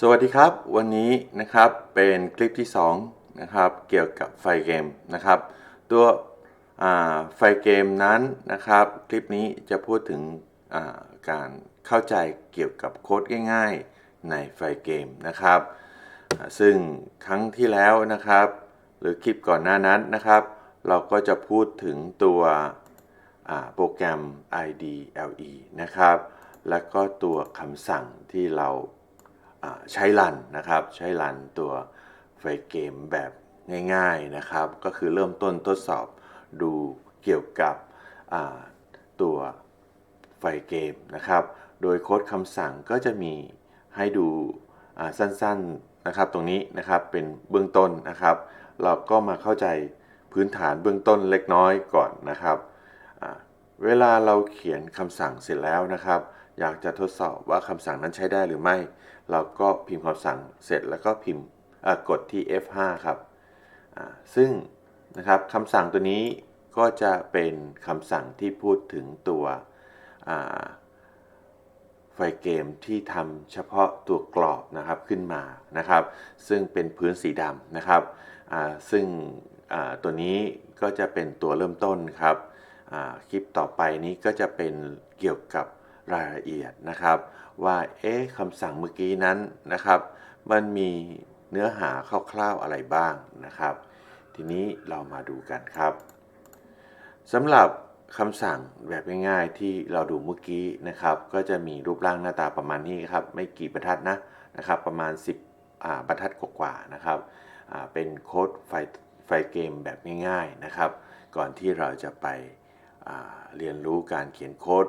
สวัสดีครับ วันนี้นะครับเป็นคลิปที่2นะครับเกี่ยวกับไฟเกมนะครับ ตัวไฟเกมนั้นนะครับคลิปนี้จะพูดถึงการเข้าใจเกี่ยวกับโค้ดง่าย ๆในไฟเกมนะครับ ซึ่งครั้งที่แล้วนะครับ หรือคลิปก่อนหน้านั้นนะครับ เราก็จะพูดถึงตัวโปรแกรม IDLE นะครับ แล้วก็ตัวคำสั่งที่เรา ใช้รันนะครับ ใช้รันตัวไฟเกมแบบง่ายๆนะครับ ก็คือเริ่มต้นทดสอบดูเกี่ยวกับตัวไฟเกมนะครับ โดยโค้ดคำสั่งก็จะมีให้ดูสั้นๆนะครับ ตรงนี้นะครับเป็นเบื้องต้นนะครับ เราก็มาเข้าใจพื้นฐานเบื้องต้นเล็กน้อยก่อนนะครับ เวลาเราเขียนคำสั่งเสร็จแล้วนะครับ อยากจะทดสอบว่าคำสั่งนั้นใช้ได้หรือไม่ เราก็พิมพ์คำสั่งเสร็จแล้วก็พิมพ์กดที่ F5 ครับซึ่งนะครับคำสั่งตัวนี้ก็จะเป็นคำสั่งที่พูดถึงตัวไฟเกมที่ทำเฉพาะตัวกรอบนะครับขึ้นมานะครับ ซึ่งเป็นพื้นสีดำนะครับซึ่งตัวนี้ก็จะเป็นตัวเริ่มต้นครับคลิปต่อไปนี้ก็จะเป็นเกี่ยวกับ รายละเอียดนะครับ ว่าเอ๊ะคำสั่งเมื่อกี้นั้นนะครับ มันมีเนื้อหาคร่าวๆอะไรบ้างนะครับ ทีนี้เรามาดูกันครับสำหรับคำสั่งแบบง่ายๆที่เราดูเมื่อกี้นะครับ ก็จะมีรูปร่างหน้าตาประมาณนี้ครับ ไม่กี่บรรทัดนะนะครับ ประมาณ 10บรรทัดกว่าๆนะครับเป็นโค้ดไฟไฟเกมแบบง่ายๆนะครับ ก่อนที่เราจะไปเรียนรู้การเขียนโค้ด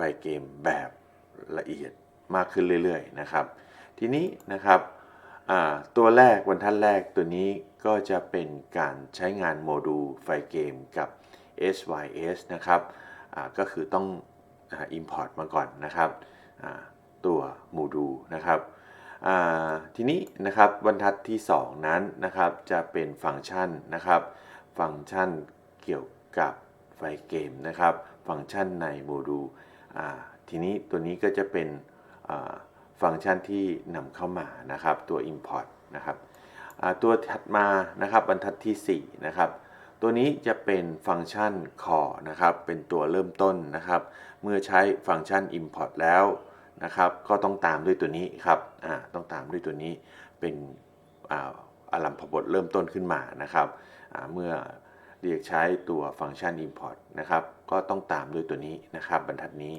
ไฟเกมแบบละเอียดมากขึ้นเรื่อยๆนะครับ ทีนี้นะครับตัวแรกบรรทัดแรกตัวนี้ก็จะเป็นการใช้งานโมดูลไฟเกมกับ SYS นะครับก็คือต้องอ่า import มาก่อนนะครับตัวโมดูลนะครับทีนี้นะครับบรรทัดที่ 2 นั้นนะครับจะเป็นฟังก์ชันนะครับฟังก์ชันเกี่ยวกับไฟเกมนะครับ ฟังก์ชันในโมดูล ทีนี้ตัวนี้ก็จะเป็นฟังก์ชันที่นำเข้ามานะครับตัว import นะครับตัวถัดมานะครับบรรทัดทีสี่4นะครับตัวนี้จะเป็นฟังก์ชัน core นะครับเป็นตัวเริ่มต้นนะครับ เมื่อใช้ฟังก์ชัน import แล้วนะครับก็ต้องตามด้วยตัวนี้ครับต้องตามด้วยตัวนี้เป็นอาอารัมพบทเริ่มต้นขึ้นมานะครับเมื่อ เรียกใช้ตัวฟังก์ชัน import นะครับ ก็ต้องตามด้วยตัวนี้นะครับ บรรทัดนี้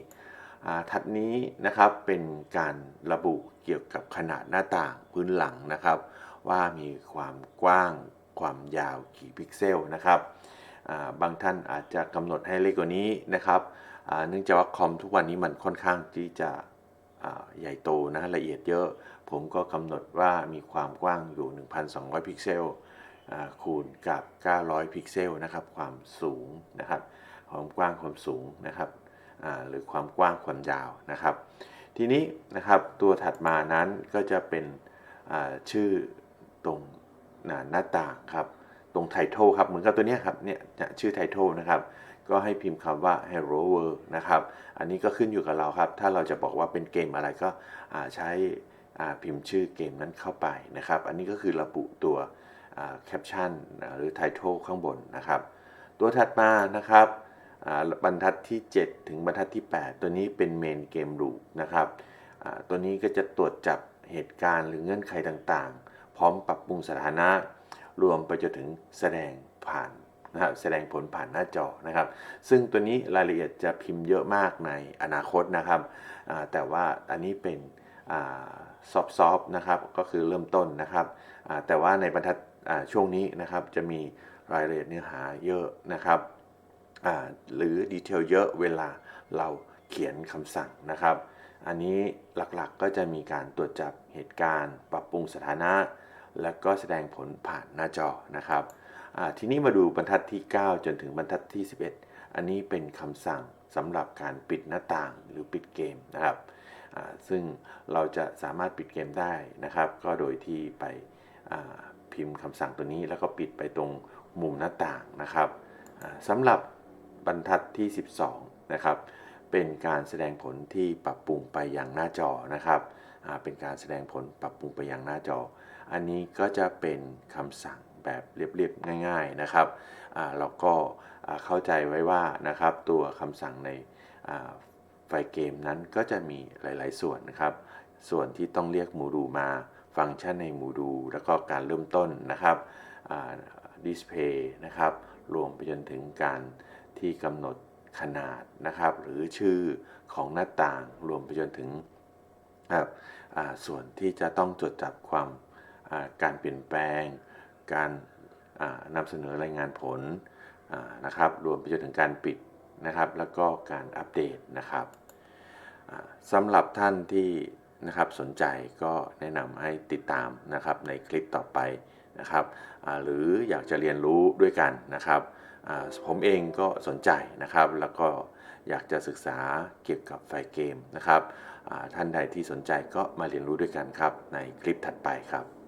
อ่าถัดนี้นะครับเป็นการระบุเกี่ยวกับขนาดหน้าต่างพื้นหลังนะครับ ว่ามีความกว้างความยาวกี่พิกเซลนะครับบางท่านอาจจะกำหนดให้เล็กกว่านี้นะครับเนื่องจากว่าคอมทุกวันนี้มันค่อนข้างที่จะใหญ่โตนะละเอียดเยอะ ผมก็กำหนดว่ามีความกว้างอยู่ 1,200 พิกเซล คูณกับ 900 พิกเซลนะครับความสูงนะครับความกว้างความสูงนะครับหรือความกว้างความยาวนะครับ ทีนี้นะครับตัวถัดมานั้นก็จะเป็นชื่อตรงหน้านาต่างครับตรงไทท l ครับเหมือนกับตัวนี้ครับเนี่ยชื่อไทท l นะครับก็ให้พิมพ์คำว่า Hello World นะครับ อันนี้ก็ขึ้นอยู่กับเราครับ ถ้าเราจะบอกว่าเป็นเกมอะไรก็ใช้พิมพ์ชื่อเกมนั้นเข้าไปนะครับ อันนี้ก็คือระบุตัว แคปชั่นหรือไทท l ข้างบนนะครับ ตัวถัดมานะครับบรรทัดที่ 7 ถึงบรรทัดที่ 8 ตัวนี้เป็นเมนเกมรูปนะครับตัวนี้ก็จะตรวจจับเหตุการณ์หรือเงื่อนไขต่างๆ พร้อมปรับปรุงสถานะ รวมไปจนถึงแสดงผ่านนะครับแสดงผลผ่านหน้าจอนะครับ ซึ่งตัวนี้รายละเอียดจะพิมพ์เยอะมากในอนาคตนะครับแต่ว่าอันนี้เป็นซอฟซอฟนะครับก็คือเริ่มต้นนะครับแต่ว่าในบรรทัด ช่วงนี้นะครับจะมีรายละเอียดเนื้อหาเยอะนะครับหรือดีเทลเยอะเวลาเราเขียนคำสั่งนะครับ อันนี้หลักๆก็จะมีการตรวจจับเหตุการณ์ ปรับปรุงสถานะ แล้วก็แสดงผลผ่านหน้าจอนะครับทีนี้มาดูบรรทัดที่ 9 จนถึงบรรทัดที่ 11 อันนี้เป็นคำสั่งสำหรับการปิดหน้าต่างหรือปิดเกมนะครับซึ่งเราจะสามารถปิดเกมได้นะครับ ก็โดยที่ไป พิมพ์คำสั่งตัวนี้ แล้วก็ปิดไปตรงมุมหน้าต่างนะครับอ่าสำหรับบรรทัดที่ 12 นะครับ เป็นการแสดงผลที่ปรับปรุงไปยังหน้าจอนะครับเป็นการแสดงผลปรับปรุงไปยังหน้าจอ อันนี้ก็จะเป็นคำสั่งแบบเรียบๆง่าย ๆนะครับเราก็เข้าใจไว้ว่านะครับตัวคำสั่งในไฟล์เกมนั้นก็จะมีหลาย ๆ ส่วนนะครับ ส่วนที่ต้องเรียกโมดูลมา ฟังก์ชันในโมดูลแล้วก็การเริ่มต้นนะครับดิสเพย์นะครับรวมไปจนถึงการที่กำหนดขนาดนะครับ หรือชื่อของหน้าต่างรวมไปจนถึงครับอ่าส่วนที่จะต้องจดจับความาการเปลี่ยนแปลง การอ่านำเสนอรายงานผลอ่านะครับ รวมไปจนถึงการปิดนะครับ แล้วก็การอัปเดตนะครับสำหรับท่านที่ นะครับสนใจก็แนะนำให้ติดตามนะครับในคลิปต่อไปนะครับหรืออยากจะเรียนรู้ด้วยกันนะครับผมเองก็สนใจนะครับ แล้วก็อยากจะศึกษาเกี่ยวกับไฟเกมนะครับท่านใดที่สนใจก็มาเรียนรู้ด้วยกันครับในคลิปถัดไปครับ